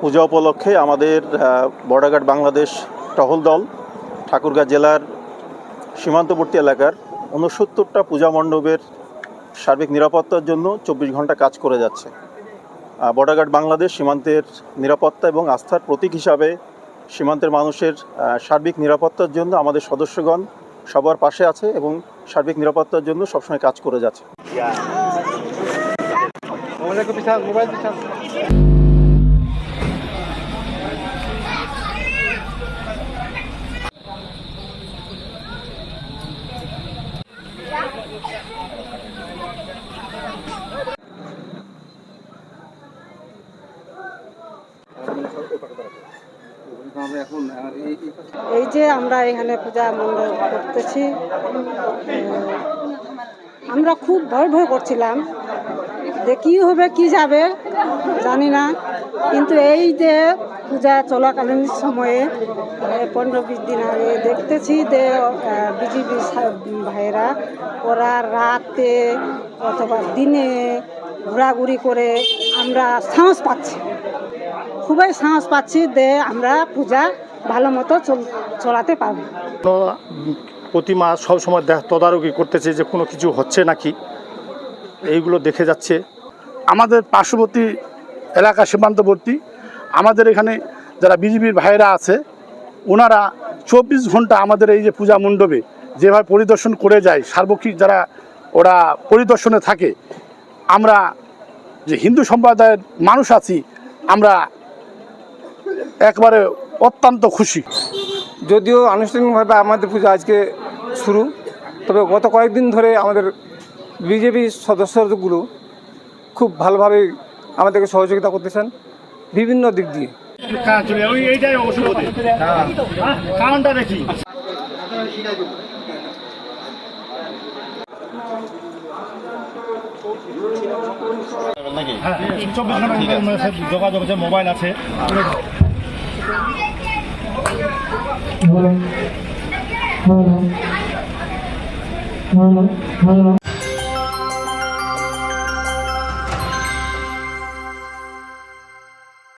পূজা উপলক্ষে আমাদের বর্ডারঘাট বাংলাদেশ টহল দল, ঠাকুরগাঁ জেলার সীমান্তবর্তী এলাকার উনসত্তরটা পূজা মণ্ডপের সার্বিক নিরাপত্তার জন্য চব্বিশ ঘণ্টা কাজ করে যাচ্ছে। আহ, বর্ডারঘাট বাংলাদেশ সীমান্তের নিরাপত্তা এবং আস্থার প্রতীক হিসাবে সীমান্তের মানুষের সার্বিক নিরাপত্তার জন্য আমাদের সদস্যগণ সবার পাশে আছে এবং সার্বিক নিরাপত্তার জন্য সবসময় কাজ করে যাচ্ছে। এই যে আমরা এখানে পূজা মণ্ডল করতেছি আমরা খুব ভয় ভয় করছিলাম। যে কী হবে, কি যাবে, জানি না। কিন্তু এই যে পূজা চলাকালীন সময়ে পনেরো বিশ দিন আগে দেখতেছি যে বিজেপি ভাইয়েরা ওরা রাতে অথবা দিনে ঘোরাঘুরি করে আমরা সাহস পাচ্ছি। খুবই সাহস পাচ্ছি যে আমরা পূজা ভালো মতো চল- চলাতে পারব। প্রতিমা সবসময় তদারকি করতেছে যে কোনো কিছু হচ্ছে নাকি? এইগুলো দেখে যাচ্ছে। আমাদের পার্শ্ববর্তী এলাকা সীমান্তবর্তী, আমাদের এখানে যারা বিজেপির ভাইয়েরা আছে, ওনারা চব্বিশ ঘণ্টা আমাদের এই যে পূজা মণ্ডপে যেভাবে পরিদর্শন করে যায়, সার্বক্ষিক যারা ওরা পরিদর্শনে থাকে, আমরা যে হিন্দু সম্প্রদায়ের মানুষ আছি, আমরা একবারে অত্যন্ত খুশি। যদিও আনুষ্ঠানিকভাবে আমাদের পূজা আজকে শুরু, তবে গত কয়েকদিন ধরে আমাদের বিজেপি সদস্যগুলো খুব ভালোভাবে আমাদেরকে সহযোগিতা করতেছেন বিভিন্ন দিক দিয়ে যোগাযোগ মোবাইল আছে.